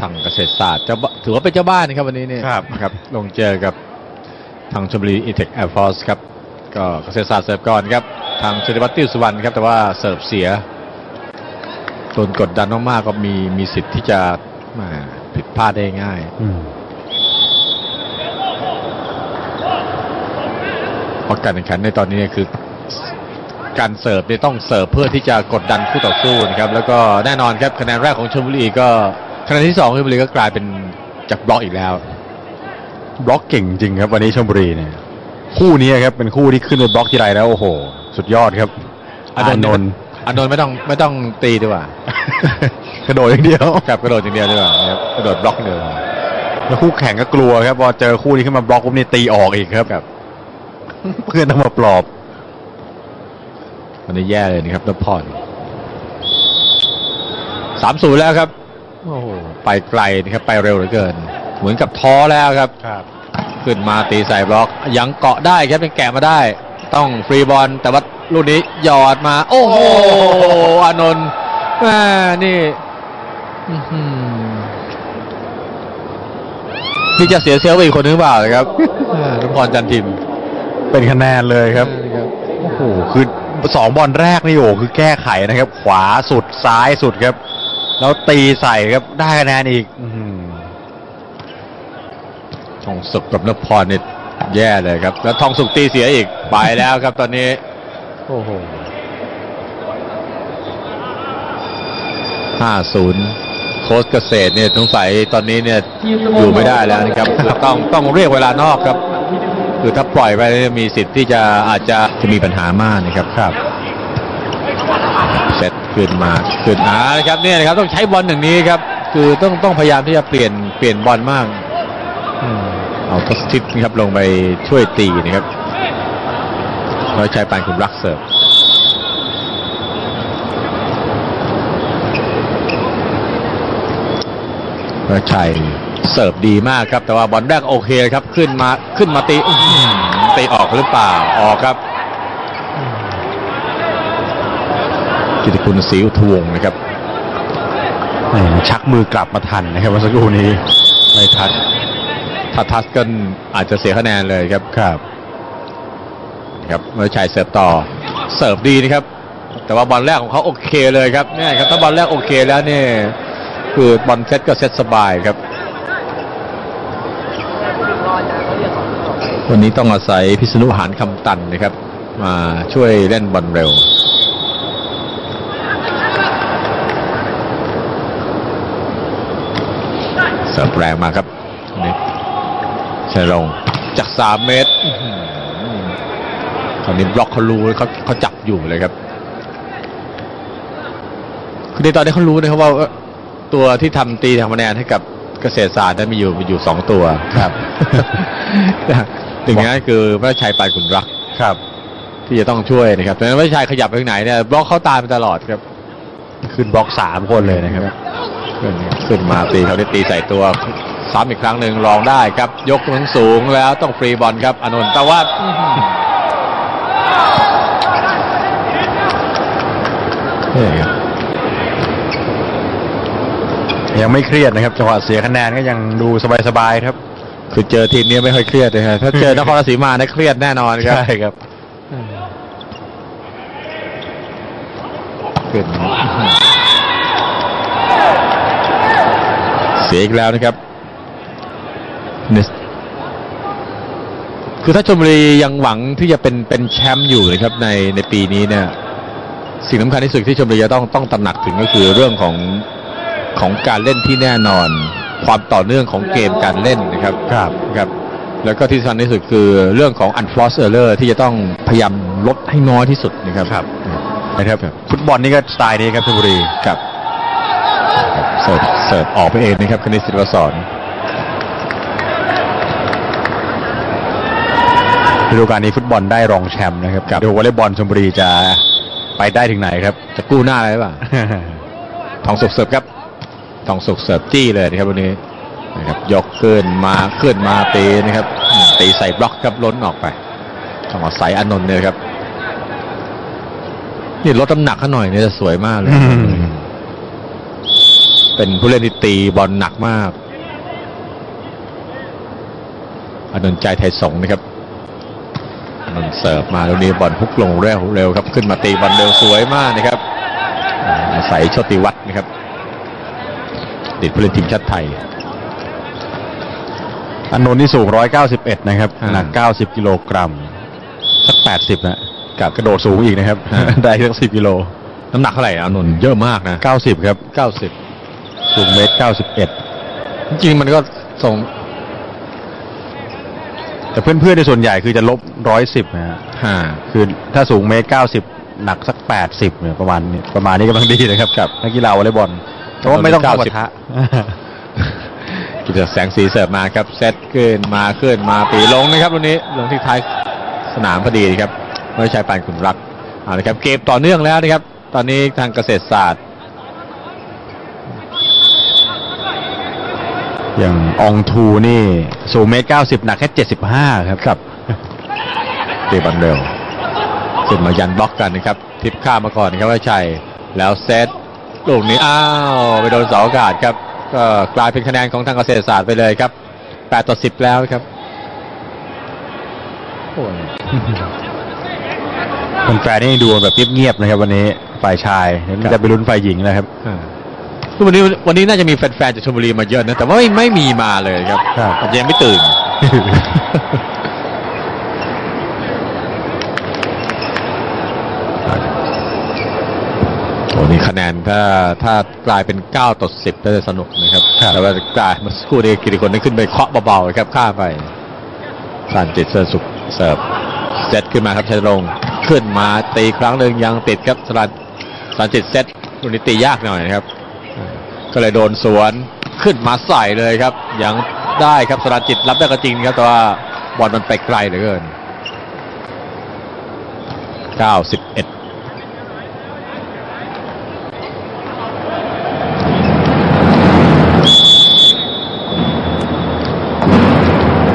ทางเกษตรศาสตร์เจ้าบ้าถือว่าเป็นเจ้าบ้านนะครับวันนี้เนี่ยครับนะครับลงเจอกับทางชมบุรีอีเทคแอร์ฟอร์สครับก็เกษตรศาสตร์เสิร์ฟก่อนครับ ทางชินวัตรติ้วสุวรรณครับแต่ว่าเสิร์ฟเสียโดนกดดันมากๆก็มีมีสิทธิ์ที่จะแหม่ผิดพลาดได้ง่ายอืมเพราะการแข่งขันในตอนนี้คือการเสิร์ฟเนี่ยต้องเสิร์ฟเพื่อที่จะกดดันคู่ต่อสู้นะครับ แล้วก็แน่นอนครับคะแนนแรกของชลบุรีก็ คะแนนที่สองของชลบุรีก็กลายเป็นจากบล็อกอีกแล้ว บล็อกเก่งจริงครับ วันนี้ชมบุรีเนี่ยคู่นี้ครับเป็นคู่ที่ขึ้นไปบล็อกทีไรแล้วโอ้โห สุดยอดครับอานนท์นนท์อานนท์ไม่ต้องไม่ต้องตีดีกว่า กระโดดอย่างเดียวครับกระโดดอย่างเดียวดีกว่านะครับกระโดดบล็อกเดียวแล้วคู่แข่งก็กลัวครับพอเจอคู่นี้ขึ้นมาบล็อกปุ๊บนี่ตีออกอีกครับครับ เพื่อนต้องมาปลอบวันนี้แย่เลยนะครับนพพรสามศูนย์แล้วครับ โอ้โห ไปไกลนะครับไปเร็วเหลือเกิน เหมือนกับท้อแล้วครับครับขึ้นมาตีใส่บล็อกยังเกาะได้ครับยังแกะมาได้ ต้องฟรีบอลแต่ว่าลูกนี้หยอดมา โอ้โหอานนท์แม่นี่อื้อหือนี่จะเสียเซลล์ไปอีกคนนึงหรือเปล่าครับอ่านุพรจันทิมเป็นคะแนนเลยครับครับโอ้โหคือสองบอลแรกนี่โอ้โหคือแก้ไขนะครับ ขวาสุดซ้ายสุดครับ แล้วตีใส่ครับได้คะแนนอีกอทองสุกกับนพพรนี่แย่เลยครับ แล้วทองสุกตีเสียอีกไปแล้วครับตอนนี้ โอ้โหห้าศูนย์โค้ชเกษตรเนี่ยสงสัยตอนนี้เนี่ยอยู่ไม่ได้แล้วนะครับ ต้องต้องเรียกเวลานอกครับ คือถ้าปล่อยไปมีสิทธิ์ที่จะอาจจะจะมีปัญหามากนะครับครับเซต ขึ้นมาขึ้นอ่านะครับเนี่ยนะครับต้องใช้บอลอย่างนี้ครับ คือต้องต้องพยายามที่จะเปลี่ยนเปลี่ยนบอลมากเอาทศทิศนะครับลงไปช่วยตีนะครับร้อยชัยปานคุณรักเสิร์ฟร้อยชัยเสิร์ฟดีมากครับ แต่ว่าบอลแรกโอเคครับ ขึ้นมาขึ้นมาตีตีออกหรือเปล่าออกครับ กิติคุณศรีอุทวงศ์นะครับแหมชักมือกลับมาทันนะครับเมื่อสักครู่นี้ไม่ทัดถ้าทัดกันอาจจะเสียคะแนนเลยครับครับครับเมื่อชัยเสิร์ฟต่อเสิร์ฟดีนะครับ แต่ว่าบอลแรกของเขาโอเคเลยครับเนี่ยครับถ้าบอลแรกโอเคแล้วเนี่ยคือบอลเซตก็เซตสบายครับ วันนี้ต้องอาศัยพิษณุหานคำตันนะครับ มาช่วยเล่นบอลเร็ว เสิร์ฟแรงมาครับนี่ชัยลงจากสามเมตรอื้อหือตอนนี้บล็อกเขารู้เขาเขาจับอยู่เลยครับคือในตอนนี้เขารู้นะครับว่าเอ่อตัวที่ทำตีทำคะแนนให้กับเกษตรศาสตร์นั้นมีอยู่มีอยู่สองตัวครับหนึ่งในนั้นคือพระชัยปานขุนรักครับ ที่จะต้องช่วยนะครับแต่พระชัยขยับไปทางไหนเนี่ยบล็อกเขาตามไปตลอดครับ ขึ้นบล็อกสามคนเลยนะครับ ขึ้นขึ้นมาตีเขาได้ตีใส่ตัวซ้ำอีกครั้งหนึ่งรองได้ครับ ยกทั้งสูงแล้วต้องฟรีบอลครับอานนท์ตะวัดนี่ครับยังไม่เครียดนะครับจังหวะเสียคะแนนก็ยังดูสบายๆครับ คือเจอทีมนี้ไม่ค่อยเครียดเลยครับถ้าเจอนครราชสีมาเนี่ยเครียดแน่นอนครับใช่ครับขึ้น เสียอีกแล้วนะครับเนี่ยคือถ้าชมบุรียังหวังที่จะเป็นเป็นแชมป์อยู่นะครับในในปีนี้เนี่ย สิ่งสำคัญที่สุดที่ชมบุรีจะต้องต้องตระหนักถึงก็คือเรื่องของของการเล่นที่แน่นอน ความต่อเนื่องของเกมการเล่นนะครับครับครับ แล้วก็ที่สำคัญที่สุดคือเรื่องของ unforced error ที่จะต้องพยายามลดให้น้อยที่สุดนะครับครับนะครับ ฟุตบอลนี่ก็สไตล์นี้ครับชลบุรีครับครับ เสิร์ฟเสิร์ฟออกไปเองนะครับคณิตศิลปศรฤดูกาลนี้ฟุตบอลได้รองแชมป์นะครับดูวอลเลย์บอลชลบุรีจะไปได้ถึงไหนครับ จะกู้หน้าอะไรหรือเปล่า ทองสุกเสิร์ฟครับ ทองสุกเสิร์ฟจี้เลยนะครับวันนี้นะครับยกขึ้นมาขึ้นมาตีนะครับอืมตีใส่บล็อกครับล้นออกไปจังหวะใส่อานนท์เนี่ยครับนี่ลดน้ำหนักเขาหน่อยเนี่ยจะสวยมากเลยอืมไป เป็นผู้เล่นที่ตีบอลหนักมากอานนท์ใจไทยสงฆ์นะครับอานนท์เสิร์ฟมาตรงนี้บอลฮุกลงเร็วเร็วครับ ขึ้นมาตีบอลเร็วสวยมากนะครับอ่าอาศัยโชติวัฒน์นะครับ ติดผู้เล่นทีมชาติไทยอันนนท์นี่สูง 191 นะครับอ่าหนัก 90 กิโลกรัมสัก 80 นะกับกระโดดสูงอีกนะครับอ่าได้สัก10 กิโล น้ำหนักเท่าไหร่อานนท์เยอะมากนะ 90 ครับ 90 สูงเมตร91จริงๆมันก็ส่ง แต่เพื่อนๆในส่วนใหญ่คือจะลบ110นะฮะห่าคือถ้าสูงเมตร90หนักสัก80เนี่ยประมาณนี้ประมาณนี้กำลังดีนะครับกับนักกีฬาวอลเลย์บอลแต่ว่าไม่ต้องเข้าปะทะกิจแสงสีเสิร์ฟมาครับเซตขึ้นมาขึ้นมาปีลงนะครับวันนี้ลงที่ท้ายสนามพอดีครับไม่ใช่ปานขุนรักเอาละครับเกมต่อเนื่องแล้วนะครับ ตอนนี้ทางเกษตรศาสตร์ อย่างอองทูนี่สูงเมตร90หนักแค่75ครับครับตีบอลเร็วขึ้นมายันบล็อกกันนะครับ ทิปข้ามมาก่อนครับว่าชัย แล้วเซตลูกนี้อ้าว ไปโดนเสาอากาศครับ ก็กลายเป็นคะแนนของทางเกษตรศาสตร์ไปเลยครับ8ต่อ10แล้วครับโอ้ยคนแฟนนี่ดูแบบเงียบๆนะครับ วันนี้ฝ่ายชายเดี๋ยวครับจะไปลุ้นฝ่ายหญิงนะครับ อ่าวันนี้วันนี้น่าจะมีแฟนๆจากชลบุรีมาเยอะนะ แต่ว่าไม่ไม่มีมาเลยครับครับอาจจะยังไม่ตื่น โอ้นี่คะแนนถ้าถ้ากลายเป็น 9 ต่อ 10 ก็จะสนุกนะครับ ครับ แต่ว่ากลายเมาสักครู่นี้กิติคนได้ขึ้นไปเคาะเบาๆครับข้ามไปสันจิตเสื้อสุขเสิร์ฟเซตขึ้นมาครับชัยรงค์ขึ้นมาตีครั้งหนึ่งยังติดครับสลันสันจิตเซตลูกนี้ตียากหน่อยนะครับ ก็เลยโดนสวนขึ้นมาใส่เลยครับ ยังได้ครับสรันจิตรับได้ก็จริงครับ แต่ว่าบอลมันไปไกลเหลือเกิน 91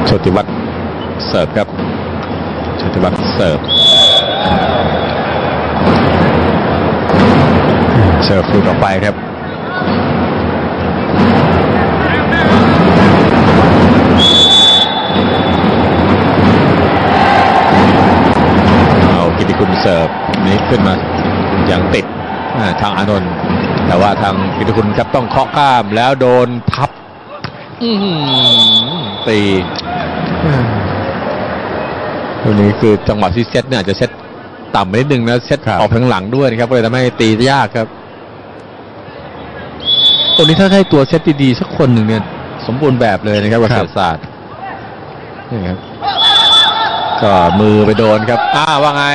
โชติวัฒน์เสิร์ฟครับโชติวัฒน์เสิร์ฟเสิร์ฟลุดออกไปครับ เอากิติคุณ เสิร์ฟนี้ขึ้นมาอย่างติดอ่าทางอานนท์แต่ว่าทางกิติคุณครับต้องเคาะข้ามแล้วโดนทับอื้อหือตีตรงนี้คือจังหวะที่เซตเนี่ยอาจจะเซตต่ำไปนิดนึงนะเซตครับออกทางหลังด้วยนะครับก็เลยทำให้ตียากครับตรงนี้ถ้าให้ตัวเซตดีๆสักคนหนึ่งเนี่ย สมบูรณ์แบบเลยนะครับครัเกบษตรศาสตร์นี่ครับก็มือไปโดนครับ อ้าว่าไง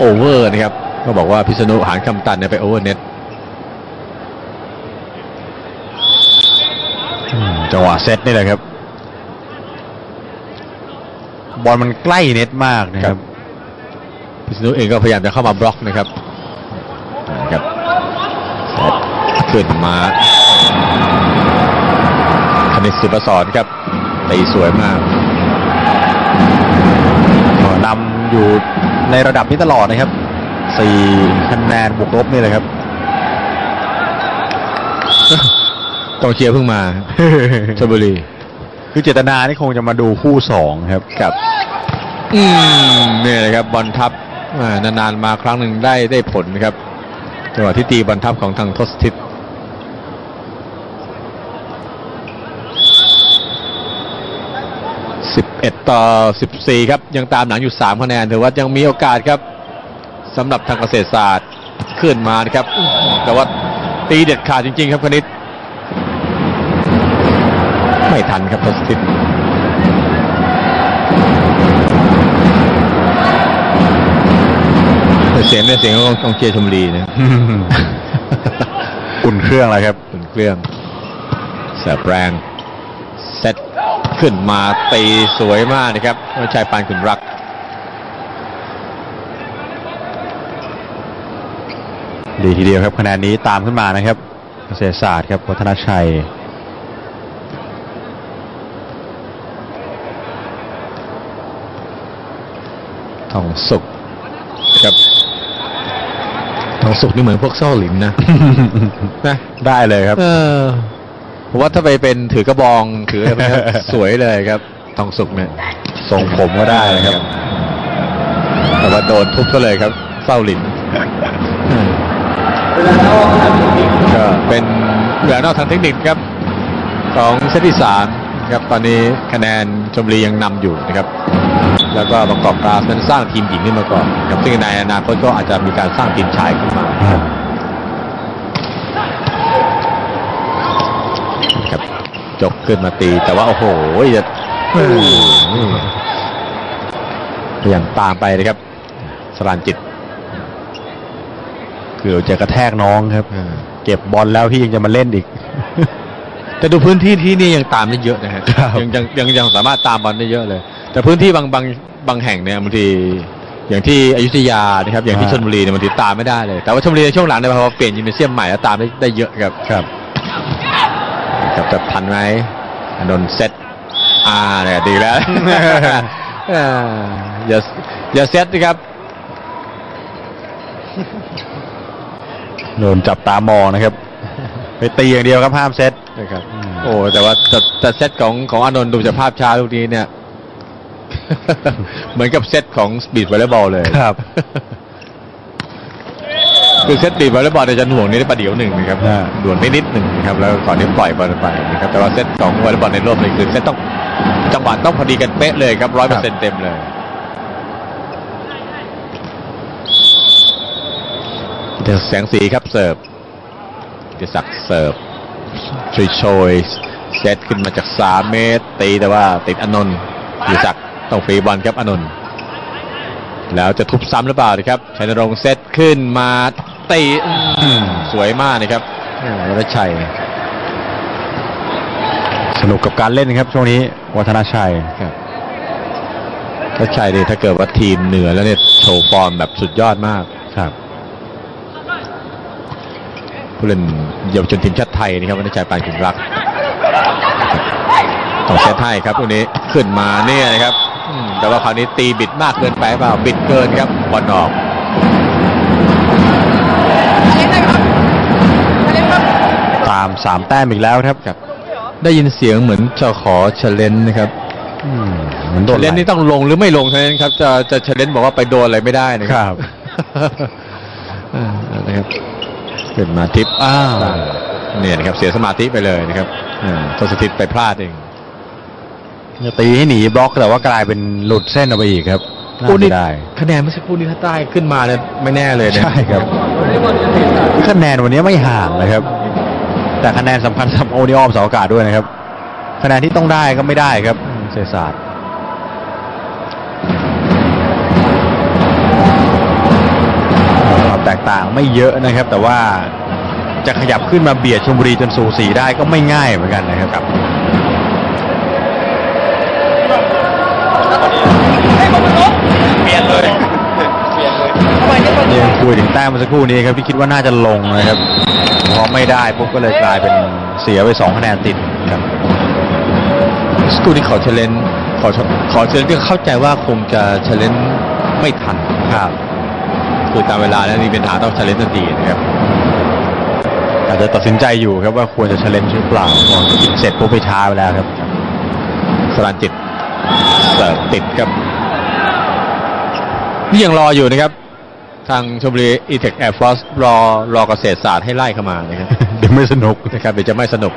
โอเวอร์นะครับ ก็บอกว่าพิษณุหารคำตันเนี่ยไปโอเวอร์เน็ตอืมจังหวะเซตนี่แหละครับ บอลมันใกล้เน็ตมากนะคครัรับบพิษณุเองก็พยายามจะเข้ามาบล็อกนะครับนะครับเซตขึ้นมาคณิตสุปสอนครับตีสวยมากก็นำอยู่ ในระดับนี้ตลอดนะครับสี่คะแนนบวกลบนี่แหละครับต้องเชียร์เพิ่งมาชลบุรี คือเจตนานี่คงจะมาดูคู่สองครับครับอืมนี่เลยครับบอลทับนานๆมาครั้งหนึ่งได้ได้ผลนะครับจังหวะที่ตีบอลทับของทางทศทิศ สิบเอ็ดต่อสิบสี่ครับ ยังตามหลังอยู่สามคะแนน ถือว่ายังมีโอกาสครับสำหรับทางเกษตรศาสตร์ขึ้นมานะครับ แต่ว่าตีเด็ดขาดจริง ๆ ครับคณิต ไม่ทันครับทศทิศแต่เสียงเนี่ยเสียงของกองเชียร์ชมบุรีนะอุ่นเครื่องแล้วครับเป็นเครื่องเสิร์ฟแรงเซต ขึ้นมาตีสวยมากนะครับวชัยปานขุนรัก ดีทีเดียวครับคะแนนนี้ตามขึ้นมานะครับเกษตรศาสตร์ครับวัฒนชัยทองสุขครับโอ้องสุกนี่เหมือนพวกเส้าหลินนะนะได้เลยครับ เออ ผมว่าถ้าไปเป็นถือกระบองถืออะไรพวกนี้สวยเลยครับทองสุกเนี่ยทรงผมก็ได้นะครับ แต่ว่าโดนทุบก็เลยครับเศร้าหลินก็เป็นเหลือนอกทางเทคนิคครับของเซตที่สามครับตอนนี้คะแนนชมรียังนำอยู่นะครับ แล้วก็บางกอกกราสนั้นสร้างทีมหญิงขึ้นมาก่อนครับซึ่งในอนาคตก็อาจจะมีการสร้างทีมชายขึ้นมาครับ จกขึ้นมาตี แต่ว่าโอ้โหจะพยายามตามไปเลยครับ สรานจิตเกือบจะกระแทกน้องครับ เก็บบอลแล้วพี่ยังจะมาเล่นอีก แต่ดูพื้นที่ที่นี่ยังตามได้เยอะนะฮะครับยังยังยังยังสามารถตามบอลได้เยอะเลย แต่พื้นที่บางบางบางแห่งเนี่ยบางทีอย่างที่อยุธยานะครับ อย่างที่ชลบุรีเนี่ยบางทีตามไม่ได้เลย แต่ว่าชลบุรีในช่วงหลังเนี่ยพอเปลี่ยนยิมเนเซียมใหม่แล้วตามได้ได้เยอะครับครับ ครับจะทันไหมอนนท์เซตอ่าเนี่ยดีแล้วอ่าอย่าอย่าเซตนะครับโดนจับตามองนะครับ ไปตีอย่างเดียวครับห้ามเซตนะครับอืมโอ้แต่ว่าแต่แต่เซตของของอานนท์ดูจากภาพช้าลูกนี้เนี่ย เหมือนกับเซตของสปีดวอลเลย์บอลเลยครับ คือเซตตีวอลเลย์บอลเนี่ยจะหน่วงนิดประเดี๋ยวหนึ่งนะครับอ่าหน่วงนิดนิดหนึ่งนะครับแล้วก่อนนี้ปล่อยบอลไปนะครับแต่ว่าเซตของวอลเลย์บอลในโลกเลยคือเซตต้องจังหวะต้องพอดีกันเป๊ะเลยครับร้อยเปอร์เซ็นต์เต็มเลยเดี๋ยวแสงสีครับเสิร์ฟเดศักดิ์เสิร์ฟช่วยโชยๆเซตขึ้นมาจากสามเมตร ตีแต่ว่าติดอนนท์เดศักดิ์ต้องฟรีบอลครับอนนท์แล้วจะทุบซ้ำหรือเปล่านะครับชัยนรงค์เซตขึ้นมา ตีอืมสวยมากนะครับวัชชัย สนุกกับการเล่นครับ ช่วงนี้ วัฒนาชัยครับวัชชัยนี่ถ้าเกิดว่าทีมเหนือแล้วเนี่ยโชว์ฟอร์มแบบสุดยอดมากครับผู้เล่นเยาวชนทีมชาติไทยนะครับวัชชัยปานขุนรักต้องเซตให้ครับตรงนี้ขึ้นมาเนี่ยนะครับอืมแต่ว่าคราวนี้ตีบิดมากเกินไปเปล่าบิดเกินครับบอลออกามสามแต้มอีกแล้วครับครับ ได้ยินเสียงเหมือนจะขอเชลเลนนะครับอืมเหมือนโดนเชลเลนนี่ต้องลงหรือไม่ลงเท่านั้นครับ จะจะเชลเลนบอกว่าไปโดนอะไรไม่ได้นะคครัรับอ่านะครับขึ้นมาทิปอ้าวเนี่ยนะครับเสียสมาธิไปเลยนะครับอ่าทศทิศไปพลาดเอง จะตีให้หนีบล็อกแต่ว่ากลายเป็นหลุดเส้นออกไปอีกครับน่าโอ้นี่เสียดายคะแนนเมื่อสักครู่นี้ถ้าใต้ขึ้นมาเนี่ยไม่แน่เลยนะ ใช่ครับ คะแนนวันนี้ไม่ห่างนะครับ แต่คะแนนสำคัญสำหรับโอนิออมเสาอากาศด้วยนะครับ คะแนนที่ต้องได้ก็ไม่ได้ครับเศรษฐศาสตร์ความแตกต่างไม่เยอะนะครับ แต่ว่าจะขยับขึ้นมาเบียดชลบุรีจนสูสีได้ก็ไม่ง่ายเหมือนกันนะครับ คุยถึงแต้มเมื่อสักครู่นี้ครับที่คิดว่าน่าจะลงนะครับพอไม่ได้ปุ๊บก็เลยกลายเป็นเสียไปสองคะแนนติดครับสกูนี่ขอเชลเลนขอขอเชลเลนที่เข้าใจว่าคงจะเชลเลนไม่ทันครับคือตามเวลาแล้วนี่เป็นหาต้องเชลเลนทันทีนะครับอาจจะตัดสินใจอยู่ครับว่าควรจะเชลเลนหรือเปล่าพอกินเสร็จปุ๊บไปช้าไปแล้วครับสรานจิตเสิร์ฟติดครับนี่ยังรออยู่นะครับ ทางชมบุรีอีเทคแอร์ฟอสรอรอเกษตรศาสตร์ให้ไล่เข้ามานะครับ เดี๋ยวไม่สนุกนะครับเดี๋ยวจะไม่สนุก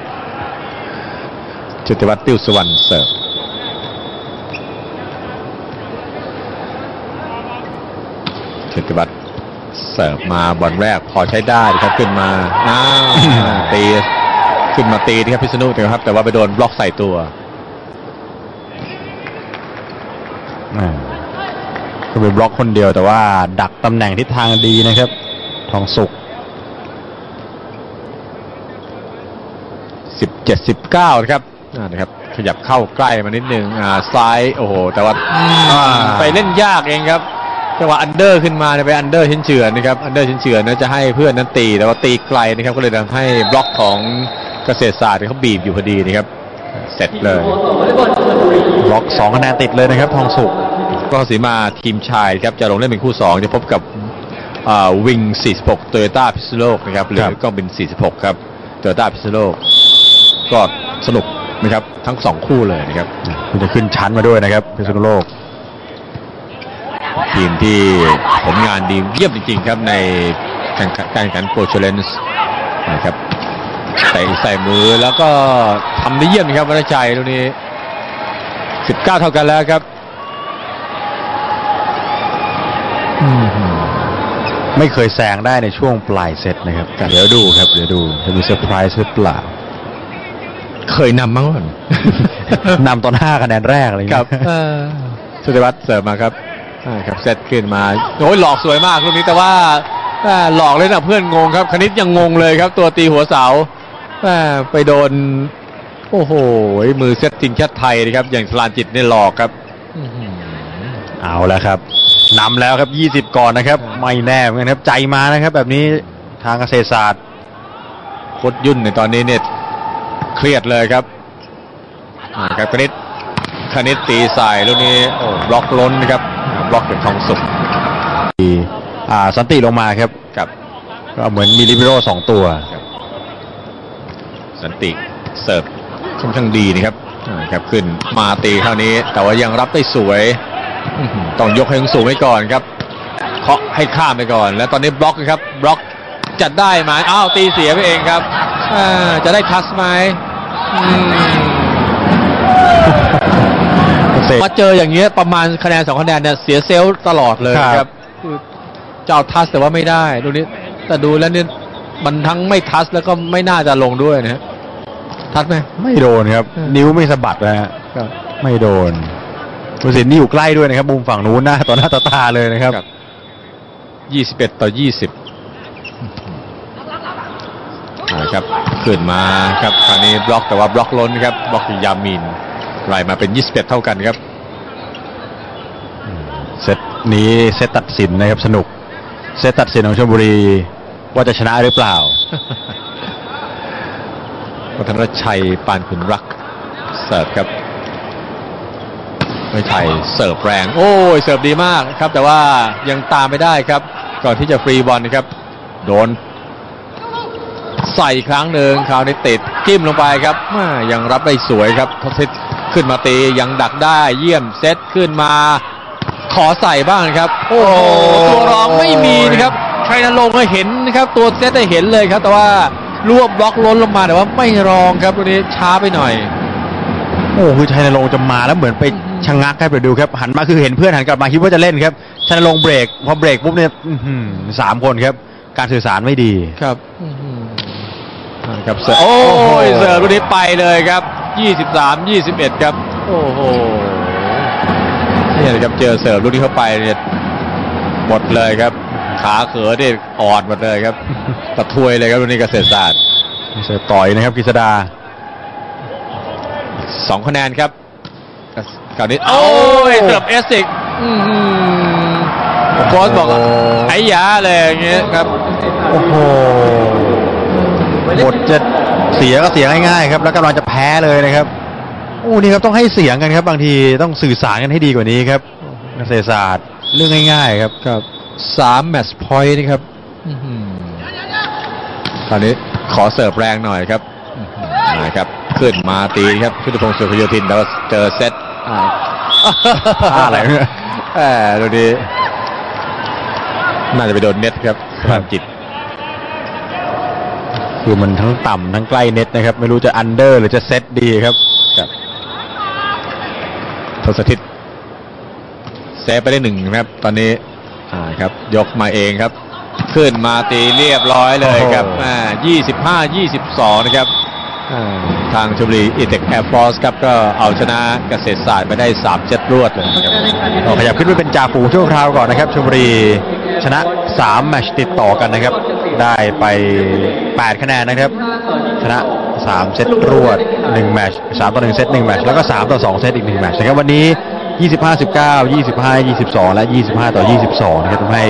ชุติวัฒน์ติ้วสุวรรณเสิร์ฟชุติวัฒน์เสิร์ฟมาบอลแรกพอใช้ได้นะครับขึ้นมาอ้าวตีขึ้นมาตีนะครับพิษณุนะครับ แต่ว่าไปโดนบล็อกใส่ตัว อ่าก็เป็นบล็อกคนเดียวแต่ว่าดักตำแหน่งทิศทางดีนะครับ ทองสุกสิบเจ็ดสิบเก้านะครับนะครับ ขยับเข้าใกล้มานิดนึงอ่าซ้ายโอ้โหแต่ว่าาไปเล่นยากเองครับจังหวะอันเดอร์ขึ้นมาไปอันเดอร์ชิ้นเฉือนนะครับอันเดอร์ชิ้นเฉือนนะจะให้เพื่อนนั้นตี แต่ว่าตีไกลนะครับก็เลยทำให้บล็อกของเกษตรศาสตร์เนี่ยเขาบีบอยู่พอดีนะครับ เสร็จเลย บล็อกสองคะแนนติดเลยนะครับ ทองสุก ก็สีมาทีมชายครับจะลงเล่นเป็นคู่สองจะพบกับวิง 46 โตโยต้าพิซโลกนะครับหรืครัอบกองบิน46 ครับโตโยต้าพิซโลกก็สนุกนะครับทั้งสองคู่เลยนะครับคุณจะขึ้นชั้นมาด้วยนะครับพิษณุโลก ทีมที่ผลงานดีเยี่ยมจริงๆครับในการการแข่งขันโปรเชเลนส์นะครับใส่ใส่มือแล้วก็ทำได้เยี่ยมนะครับวัชชัยตรงนี้ 19 เท่ากันแล้วครับ ไม่เคยแซงได้ในช่วงปลายเซตนะครับ เดี๋ยวดูครับ เดี๋ยวดูจะมีเซอร์ไพรส์หรือเปล่า เคยนำมั้งก่อนนำตอน5คะแนนแรกเลยครับสุธิวัฒน์เสิร์ฟมาครับอ่าครับเซตขึ้นมาโอ้ยหลอกสวยมากลูกนี้แต่ว่าอ่าหลอกเลยนะเพื่อนงงครับ คณิตยังงงเลยครับ ตัวตีหัวเสาอ่าไปโดน โอ้โห มือเซตทีมชาติไทยนะครับ อย่างสลานจิตเนี่ยหลอกครับอื้อหือเอาแล้วครับ นำแล้วครับ 20 ก่อนนะครับ ไม่แน่เหมือนกันครับ ใจมานะครับ แบบนี้ทางเกษตรศาสตร์โคตรยุ่นในตอนนี้เนี่ยเครียดเลยครับอ่าครับคณิตคณิตตีใส่ลูกนี้โอ้บล็อกล้นนะครับอ่าบล็อกจากทองสุกอ่าสันติลงมาครับกับก็เหมือนมีลิเบโร่สองตัว สันติเสิร์ฟค่อนข้างดีนะครับอ่าครับขึ้นมาตีคราวนี้ แต่ว่ายังรับได้สวยอื้อหือ ต้องยกให้สูงไว้ก่อนครับเคาะให้ข้ามไปก่อน แล้วตอนนี้บล็อกนะครับบล็อกจัดได้ไหมอ้าวตีเสียไปเองครับอ่าจะได้ทัสไหมอืมเสร็จมาเจออย่างเงี้ยประมาณคะแนนสองคะแนนเนี่ยเสียเซลล์ตลอดเลยครับครับคือเจ้าทัสแต่ว่าไม่ได้ดูนี้แต่ดูแล้วเนี่ยมันทั้งไม่ทัสแล้วก็ไม่น่าจะลงด้วยนะฮะทัสไหมไม่โดนครับอืมนิ้วไม่สะบัดนะฮะครับไม่โดน ผู้สินนี่อยู่ใกล้ด้วยนะครับ มุมฝั่งนู้นหน้าต่อหน้าต่อตาเลยนะครับ ยี่สิบเอ็ดต่อยี่สิบครับขึ้นมาครับคราวนี้บล็อกแต่ว่าบล็อกล้นครับบล็อกยามินไล่มาเป็นยี่สิบเอ็ดเท่ากันครับเซตนี้เซตตัดสินนะครับสนุก เซตตัดสินของชลบุรีว่าจะชนะหรือเปล่าวัฒนชัยปานขุนรักเสิร์ฟครับ ไม่ใช่เสิร์ฟแรง โอ้ยเสิร์ฟดีมากครับ แต่ว่ายังตามไม่ได้ครับ ก่อนที่จะฟรีบอลนะครับ โดน ใส่อีกครั้งหนึ่งคราวนี้ติดจิ้มลงไปครับยังรับได้สวยครับทศิษขึ้นมาตียังดักได้เยี่ยมเซตขึ้นมา ขอใส่บ้างครับ โอ้โหตัวรองไม่มีนะครับชัยนรงค์เห็นนะครับ ตัวเซตได้เห็นเลยครับ แต่ว่ารวบบล็อกล้นลงมาแต่ว่าไม่รองครับตัวนี้ช้าไปหน่อย โอ้คือชัยนรงค์จะมาแล้วเหมือนไป ชะงักครับไปดูครับหันมาคือเห็นเพื่อนหันกลับมาคิดว่าจะเล่นครับชัยนรงค์เบรกพอเบรกปุ๊บเนี่ยอื้อหือสามคนครับ การสื่อสารไม่ดีครับครับเสิร์ฟโอ้ยเสิร์ฟลูกนี้ไปเลยครับ 23 21 ครับ โอ้โหเนี่ยนะครับเจอเสิร์ฟลูกนี้เข้าไปเนี่ยหมดเลยครับ ขาเขอเนี่ยอ่อนหมดเลยครับตะทวยเลยครับลูกนี้เกษตรศาสตร์เสิร์ฟต่อยนะครับกฤษดาสองคะแนนครับ คราวนี้โอ้ยเสิร์ฟเอสอีกอื้อหือโค้ชบอกว่าไอ้ยาเลยอย่างเงี้ยครับ โอ้โหบทจะเสียก็เสียง่ายๆครับ แล้วกำลังจะแพ้เลยนะครับโอ้นี่ครับต้องให้เสียงกันครับ บางทีต้องสื่อสารกันให้ดีกว่านี้ครับเกษตรศาสตร์เรื่องง่าย ๆ ครับครับสามแมตช์พอยต์นะครับอื้อหือคราวนี้ขอเสิร์ฟแรงหน่อยครับอื้อหือนะครับ ขึ้นมาตีครับพุทธพงศ์สุขโยธินแต่ว่าเจอเซต อ่าอะไรเนี่ยแหมดูดีน่าจะไปโดนเน็ตครับพลังจิต คือมันทั้งต่ำทั้งใกล้เน็ตนะครับ ไม่รู้จะอันเดอร์หรือจะเซตดีครับครับทศทิศเซฟไปได้หนึ่งนะครับ ตอนนี้ อ่าครับ ยกมาเองครับ ขึ้นมาตีเรียบร้อยเลยครับโอ้โหอ่า25 22นะครับอ่า ทางชลบุรีอิเทคแอร์ฟอร์สครับก็เอาชนะเกษตรศาสตร์ไปได้3เจ็ดรวดเลยครับขยับขึ้นไปเป็นจ่าฝูงชั่วคราวก่อนนะครับชลบุรีชนะ3แมตช์ติดต่อกันนะครับ ได้ไป 8 คะแนนนะครับ ชนะ 3 เซตรวด 1 แมตช์3ต่อ 1 เซต 1 แมตช์แล้วก็ 3 ต่อ 2 เซตอีก 1 แมตช์นะครับวันนี้ 25 19 25 22 และ 25 ต่อ 22 นะครับทำให้